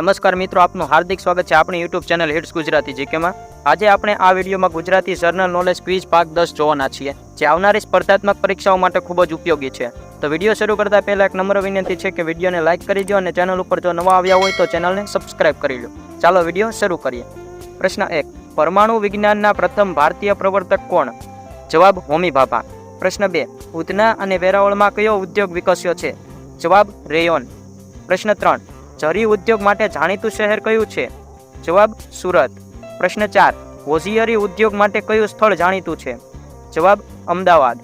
નમસ્કાર મિત્રો, આપનું હાર્દિક સ્વાગત છે આપણી યુટ્યુબ ચેનલ હિટ્સ ગુજરાતી જીકેમાં. આજે આપણે આ વિડીયોમાં ગુજરાતી જર્નલ નોલેજ ક્વિઝ ભાગ દસ જોવાના છીએ, જે આવનારી સ્પર્ધાત્મક પરીક્ષાઓ માટે ખૂબ જ ઉપયોગી છે. તો વીડિયો શરૂ કરતા પહેલા એક નમ્ર વિનંતી છે કે વિડીયોને લાઇક કરી દો અને ચેનલ ઉપર જો નવા આવ્યા હોય તો ચેનલને સબસ્ક્રાઇબ કરી લો. ચાલો વીડિયો શરૂ કરીએ. પ્રશ્ન એક, પરમાણુ વિજ્ઞાનના પ્રથમ ભારતીય પ્રવર્તક કોણ? જવાબ, હોમી ભાભા પ્રશ્ન બે, ઉધના અને વેરાવળમાં કયો ઉદ્યોગ વિકસ્યો છે? જવાબ, રેયોન. પ્રશ્ન ત્રણ ઝરી ઉદ્યોગ માટે જાણીતું શહેર કયું છે? જવાબ, સુરત. પ્રશ્ન ચાર હોશિયારી ઉદ્યોગ માટે કયું સ્થળ જાણીતું છે? જવાબ, અમદાવાદ.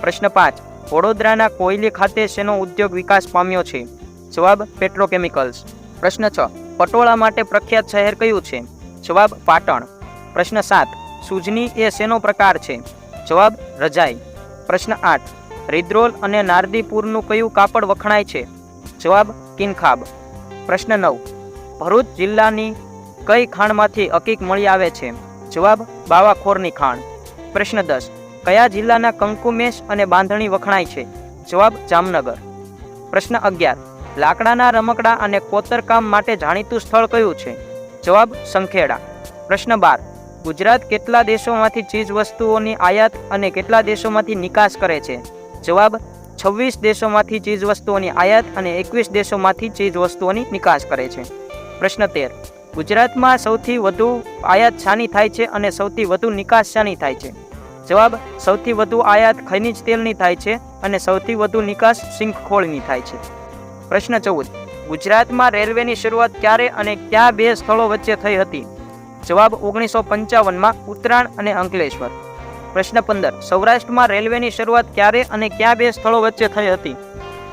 પ્રશ્ન પાંચ, વડોદરાના કોયલી ખાતે શેનો ઉદ્યોગ વિકાસ પામ્યો છે? જવાબ, પેટ્રોકેમિકલ્સ. પ્રશ્ન છ, પટોળા માટે પ્રખ્યાત શહેર કયું છે? જવાબ, પાટણ. પ્રશ્ન સાત, સુજની એ શેનો પ્રકાર છે? જવાબ, રજાઈ. પ્રશ્ન આઠ, રિદ્રોલ અને નારદીપુરનું કયું કાપડ વખણાય છે? જવાબ, કિનખાબ. પ્રશ્ન નવ. ભરૂચ જિલ્લાની કઈ ખાણમાંથી અકીક મળી આવે છે? જવાબ, બાવાખોરની ખાણ. પ્રશ્ન દસ. કયા જિલ્લાના કંકુમેશ અને બાંધણી વખણાય છે? જવાબ, જામનગર. પ્રશ્ન અગિયાર. લાકડાના રમકડા અને કોતરકામ માટે જાણીતું સ્થળ કયું છે? જવાબ, સંખેડા. પ્રશ્ન બાર. ગુજરાત કેટલા દેશોમાંથી ચીજ વસ્તુઓની આયાત અને કેટલા દેશોમાંથી નિકાસ કરે છે? જવાબ છવ્વીસ દેશોમાંથી ચીજ વસ્તુઓની આયાત અને એકવીસ દેશોમાંથી ચીજ વસ્તુઓની નિકાસ કરે છે. પ્રશ્ન તેર. ગુજરાતમાં સૌથી વધુ આયાત શાની થાય છે અને સૌથી વધુ નિકાસ શાની થાય છે? જવાબ, સૌથી વધુ આયાત ખનિજ તેલની થાય છે અને સૌથી વધુ નિકાસ સિંખખોળની થાય છે. પ્રશ્ન ચૌદ. ગુજરાતમાં રેલવેની શરૂઆત ક્યારે અને કયા બે સ્થળો વચ્ચે થઈ હતી? જવાબ, ઓગણીસો પંચાવનમાં ઉત્તરાયણ અને અંકલેશ્વર. પ્રશ્ન પંદર. સૌરાષ્ટ્રમાં રેલવેની શરૂઆત ક્યારે અને કયા બે સ્થળો વચ્ચે થઈ હતી?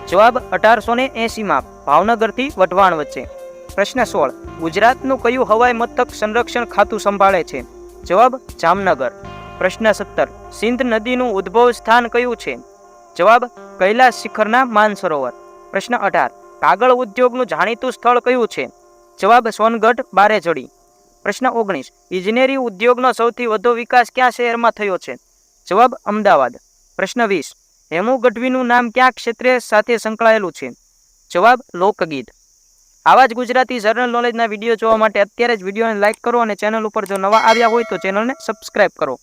જવાબ અઢારસો ને એંસીમાં ભાવનગરથી વઢવાણ વચ્ચે. પ્રશ્ન સોળ. ગુજરાતનું કયું હવાઈ મથક સંરક્ષણ ખાતું સંભાળે છે? જવાબ જામનગર. પ્રશ્ન સત્તર. સિંધ નદીનું ઉદ્ભવ સ્થાન કયું છે? જવાબ કૈલાસ શિખરના માનસરોવર. પ્રશ્ન અઢાર. કાગળ ઉદ્યોગનું જાણીતું સ્થળ કયું છે? જવાબ સોનગઢ બારેજડી. પ્રશ્ન ઓગણીસ. ઇજનેરી ઉદ્યોગનો સૌથી વધુ વિકાસ કયા શહેરમાં થયો છે? જવાબ અમદાવાદ. પ્રશ્ન વીસ. હેમુ ગઢવીનું નામ ક્યાં ક્ષેત્રે સાથે સંકળાયેલું છે? જવાબ લોકગીત. આવા જ ગુજરાતી જનરલ નોલેજના વીડિયો જોવા માટે અત્યારે જ વિડીયોને લાઇક કરો અને ચેનલ ઉપર જો નવા આવ્યા હોય તો ચેનલને સબસ્ક્રાઇબ કરો.